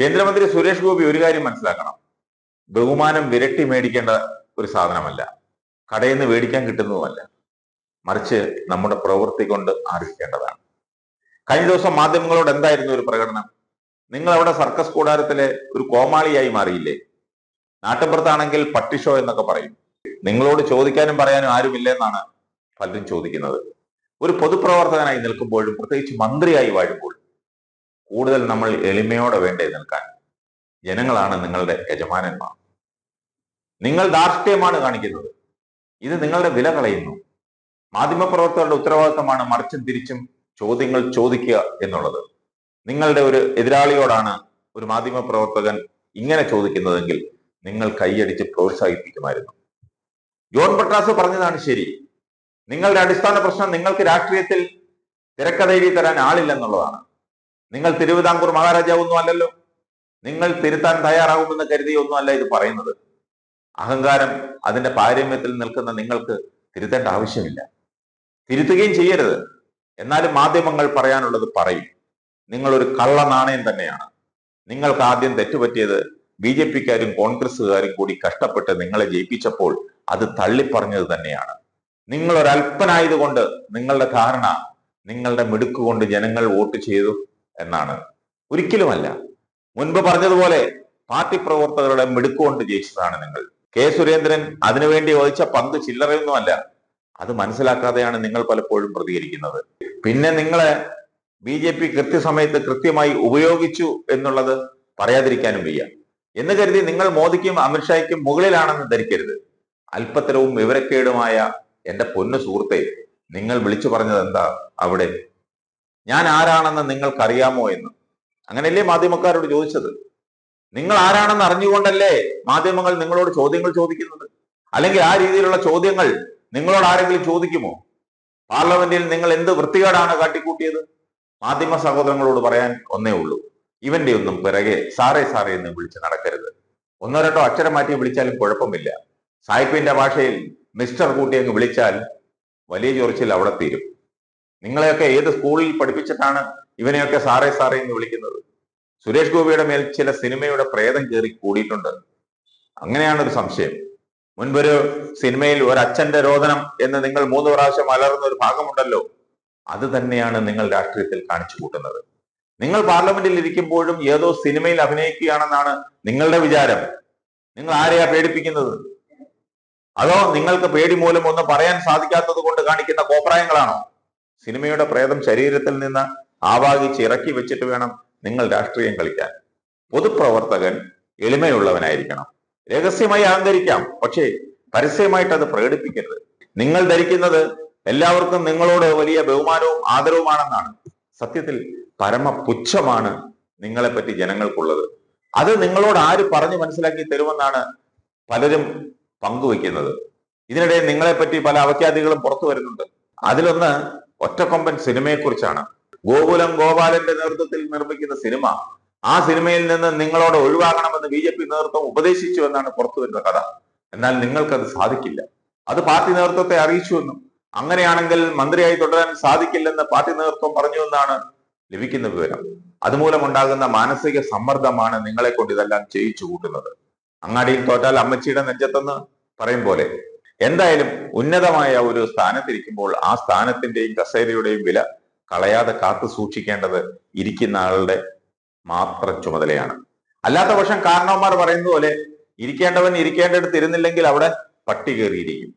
കേന്ദ്രമന്ത്രി സുരേഷ് ഗോപി ഒരു കാര്യം മനസ്സിലാക്കണം. ബഹുമാനം വിരട്ടി മേടിക്കേണ്ട ഒരു സാധനമല്ല. കടയിൽ നിന്ന് മേടിക്കാൻ കിട്ടുന്നതുമല്ല. മറിച്ച് നമ്മുടെ പ്രവൃത്തി കൊണ്ട് ആർജിക്കേണ്ടതാണ്. കഴിഞ്ഞ ദിവസം മാധ്യമങ്ങളോട് എന്തായിരുന്നു ഒരു പ്രകടനം? നിങ്ങൾ അവിടെ സർക്കസ് കൂടാരത്തിലെ ഒരു കോമാളിയായി മാറിയില്ലേ? നാട്ടിൻപുറത്താണെങ്കിൽ പട്ടിഷോ എന്നൊക്കെ പറയും. നിങ്ങളോട് ചോദിക്കാനും പറയാനും ആരുമില്ല എന്നാണ് പലരും ചോദിക്കുന്നത്. ഒരു പൊതുപ്രവർത്തകനായി നിൽക്കുമ്പോഴും പ്രത്യേകിച്ച് മന്ത്രിയായി വാഴുമ്പോൾ കൂടുതൽ നമ്മൾ എളിമയോടെ വേണ്ടേ നിൽക്കാൻ. ജനങ്ങളാണ് നിങ്ങളുടെ യജമാനന്മാർ. നിങ്ങൾ ധാർഷ്ട്യമാണ് കാണിക്കുന്നത്. ഇത് നിങ്ങളുടെ വില കളയുന്നു. മാധ്യമപ്രവർത്തകരുടെ ഉത്തരവാദിത്തമാണ് മറിച്ചും തിരിച്ചും ചോദ്യങ്ങൾ ചോദിക്കുക എന്നുള്ളത്. നിങ്ങളുടെ ഒരു എതിരാളിയോടാണ് ഒരു മാധ്യമപ്രവർത്തകൻ ഇങ്ങനെ ചോദിക്കുന്നതെങ്കിൽ നിങ്ങൾ കൈയടിച്ച് പ്രോത്സാഹിപ്പിക്കുമായിരുന്നു. ജോൺ പട്ടാസ് പറഞ്ഞതാണ് ശരി. നിങ്ങളുടെ അടിസ്ഥാന പ്രശ്നം നിങ്ങൾക്ക് രാഷ്ട്രീയത്തിൽ തിരക്കഥെഴുതി തരാൻ ആളില്ലെന്നുള്ളതാണ്. നിങ്ങൾ തിരുവിതാംകൂർ മഹാരാജാവൊന്നും അല്ലല്ലോ. നിങ്ങൾ തിരുത്താൻ തയ്യാറാകുമെന്ന് കരുതിയൊന്നും അല്ല ഇത് പറയുന്നത്. അഹങ്കാരം അതിന്റെ പാരമ്യത്തിൽ നിൽക്കുന്ന നിങ്ങൾക്ക് തിരുത്തേണ്ട ആവശ്യമില്ല. തിരുത്തുകയും ചെയ്യരുത്. എന്നാലും മാധ്യമങ്ങൾ പറയാനുള്ളത് പറയും. നിങ്ങളൊരു കള്ള നാണയം തന്നെയാണ്. നിങ്ങൾക്ക് ആദ്യം തെറ്റുപറ്റിയത് ബി ജെ പിക്കാരും കോൺഗ്രസ്സുകാരും കൂടി കഷ്ടപ്പെട്ട് നിങ്ങളെ ജയിപ്പിച്ചപ്പോൾ അത് തള്ളിപ്പറഞ്ഞത് തന്നെയാണ്. അല്പനായതുകൊണ്ട് നിങ്ങളുടെ ധാരണ നിങ്ങളുടെ മിടുക്കുകൊണ്ട് ജനങ്ങൾ വോട്ട് ചെയ്തു. എന്നാണ്. ഒരിക്കലുമല്ല. മുൻപ് പറഞ്ഞതുപോലെ പാർട്ടി പ്രവർത്തകരുടെ മിടുക്കുകൊണ്ട് ജയിച്ചതാണ് നിങ്ങൾ. കെ സുരേന്ദ്രൻ അതിനുവേണ്ടി വഹിച്ച പങ്ക് ചില്ലറയൊന്നുമല്ല. അത് മനസ്സിലാക്കാതെയാണ് നിങ്ങൾ പലപ്പോഴും പ്രതികരിക്കുന്നത്. പിന്നെ നിങ്ങളെ ബി ജെ പി കൃത്യസമയത്ത് കൃത്യമായി ഉപയോഗിച്ചു എന്നുള്ളത് പറയാതിരിക്കാനും വയ്യ. എന്ന് കരുതി നിങ്ങൾ മോദിക്കും അമിത്ഷായ്ക്കും മുകളിലാണെന്ന് ധരിക്കരുത്. അല്പത്തരവും വിവരക്കേടുമായ എന്റെ പൊന്നു സുഹൃത്തെ നിങ്ങൾ വിളിച്ചു പറഞ്ഞത് എന്താ അവിടെ? ഞാൻ ആരാണെന്ന് നിങ്ങൾക്കറിയാമോ എന്ന്. അങ്ങനെയല്ലേ മാധ്യമക്കാരോട് ചോദിച്ചത്? നിങ്ങൾ ആരാണെന്ന് അറിഞ്ഞുകൊണ്ടല്ലേ മാധ്യമങ്ങൾ നിങ്ങളോട് ചോദ്യങ്ങൾ ചോദിക്കുന്നത്? അല്ലെങ്കിൽ ആ രീതിയിലുള്ള ചോദ്യങ്ങൾ നിങ്ങളോട് ആരെങ്കിലും ചോദിക്കുമോ? പാർലമെന്റിൽ നിങ്ങൾ എന്ത് വൃത്തികേടാണ് കാട്ടിക്കൂട്ടിയത്? മാധ്യമ സഹോദരങ്ങളോട് പറയാൻ ഒന്നേ ഉള്ളൂ. ഇവന്റെ ഒന്നും പിറകെ സാറേ സാറേ എന്ന് വിളിച്ച് നടക്കരുത്. ഒന്നോ രണ്ടോ അക്ഷരം മാറ്റി വിളിച്ചാലും കുഴപ്പമില്ല. സായിപ്പിന്റെ ഭാഷയിൽ മിസ്റ്റർ കൂട്ടി അങ്ങ് വിളിച്ചാൽ വലിയ ചൊറിച്ചിൽ അവിടെ തീരും. നിങ്ങളെയൊക്കെ ഏത് സ്കൂളിൽ പഠിപ്പിച്ചിട്ടാണ് ഇവനെയൊക്കെ സാറേ സാറേ എന്ന് വിളിക്കുന്നത്? സുരേഷ് ഗോപിയുടെ മേൽ ചില സിനിമയുടെ പ്രേതം കയറി കൂടിയിട്ടുണ്ട്. അങ്ങനെയാണ് ഒരു സംശയം. മുൻപൊരു സിനിമയിൽ ഒരു അച്ഛന്റെ രോദനം എന്ന് നിങ്ങൾ മൂന്ന് പ്രാവശ്യം അലർന്ന ഒരു ഭാഗമുണ്ടല്ലോ. അത് തന്നെയാണ് നിങ്ങൾ രാഷ്ട്രീയത്തിൽ കാണിച്ചു കൂട്ടുന്നത്. നിങ്ങൾ പാർലമെന്റിൽ ഇരിക്കുമ്പോഴും ഏതോ സിനിമയിൽ അഭിനയിക്കുകയാണെന്നാണ് നിങ്ങളുടെ വിചാരം. നിങ്ങൾ ആരെയാ പേടിപ്പിക്കുന്നത്? അതോ നിങ്ങൾക്ക് പേടി മൂലം ഒന്നും പറയാൻ സാധിക്കാത്തത് കൊണ്ട് കാണിക്കുന്ന കോപ്രായങ്ങളാണോ? സിനിമയുടെ പ്രേതം ശരീരത്തിൽ നിന്ന് ആവാഹിച്ച് ഇറക്കി വെച്ചിട്ട് വേണം നിങ്ങൾ രാഷ്ട്രീയം കളിക്കാൻ. പൊതുപ്രവർത്തകൻ എളിമയുള്ളവനായിരിക്കണം. രഹസ്യമായി അഹങ്കരിക്കാം പക്ഷേ പരസ്യമായിട്ട് അത് പ്രകടിപ്പിക്കരുത്. നിങ്ങൾ ധരിക്കുന്നത് എല്ലാവർക്കും നിങ്ങളോട് വലിയ ബഹുമാനവും ആദരവുമാണെന്നാണ്. സത്യത്തിൽ പരമപുച്ഛമാണ് നിങ്ങളെപ്പറ്റി ജനങ്ങൾക്കുള്ളത്. അത് നിങ്ങളോട് ആര് പറഞ്ഞു മനസ്സിലാക്കി തരുമെന്നാണ് പലരും പങ്കുവെക്കുന്നത് ഇതിനിടെ നിങ്ങളെപ്പറ്റി പല അവഖ്യാതികളും പുറത്തു വരുന്നുണ്ട്. അതിലൊന്ന് ഒറ്റക്കൊമ്പൻ സിനിമയെക്കുറിച്ചാണ്. ഗോകുലം ഗോപാലന്റെ നേതൃത്വത്തിൽ നിർമ്മിക്കുന്ന സിനിമ. ആ സിനിമയിൽ നിന്ന് നിങ്ങളോട് ഒഴിവാകണമെന്ന് ബി ജെ പി നേതൃത്വം ഉപദേശിച്ചു എന്നാണ് പുറത്തു വരുന്ന കഥ. എന്നാൽ നിങ്ങൾക്കത് സാധിക്കില്ല. അത് പാർട്ടി നേതൃത്വത്തെ അറിയിച്ചുവെന്നും അങ്ങനെയാണെങ്കിൽ മന്ത്രിയായി തുടരാൻ സാധിക്കില്ലെന്ന് പാർട്ടി നേതൃത്വം പറഞ്ഞു എന്നാണ് ലഭിക്കുന്ന വിവരം. അതുമൂലം ഉണ്ടാകുന്ന മാനസിക സമ്മർദ്ദമാണ് നിങ്ങളെ കൊണ്ട് ഇതെല്ലാം ചെയ്യിച്ചു കൂട്ടുന്നത്. അങ്ങാടിയിൽ തോറ്റാൽ അമ്മച്ചിയുടെ നെഞ്ചത്തെന്ന് പറയും പോലെ എന്തായാലും ഉന്നതമായ ഒരു സ്ഥാനത്തിരിക്കുമ്പോൾ ആ സ്ഥാനത്തിന്റെയും കസേരയുടെയും വില കളയാതെ കാത്തു സൂക്ഷിക്കേണ്ടത് ഇരിക്കുന്ന ആളുടെ മാത്രം ചുമതലയാണ്. അല്ലാത്ത പക്ഷം കാരണവന്മാർ പറയുന്ന പോലെ ഇരിക്കേണ്ടവൻ ഇരിക്കേണ്ടടുത്ത് ഇരുന്നില്ലെങ്കിൽ അവിടെ പട്ടി കയറിയിരിക്കും.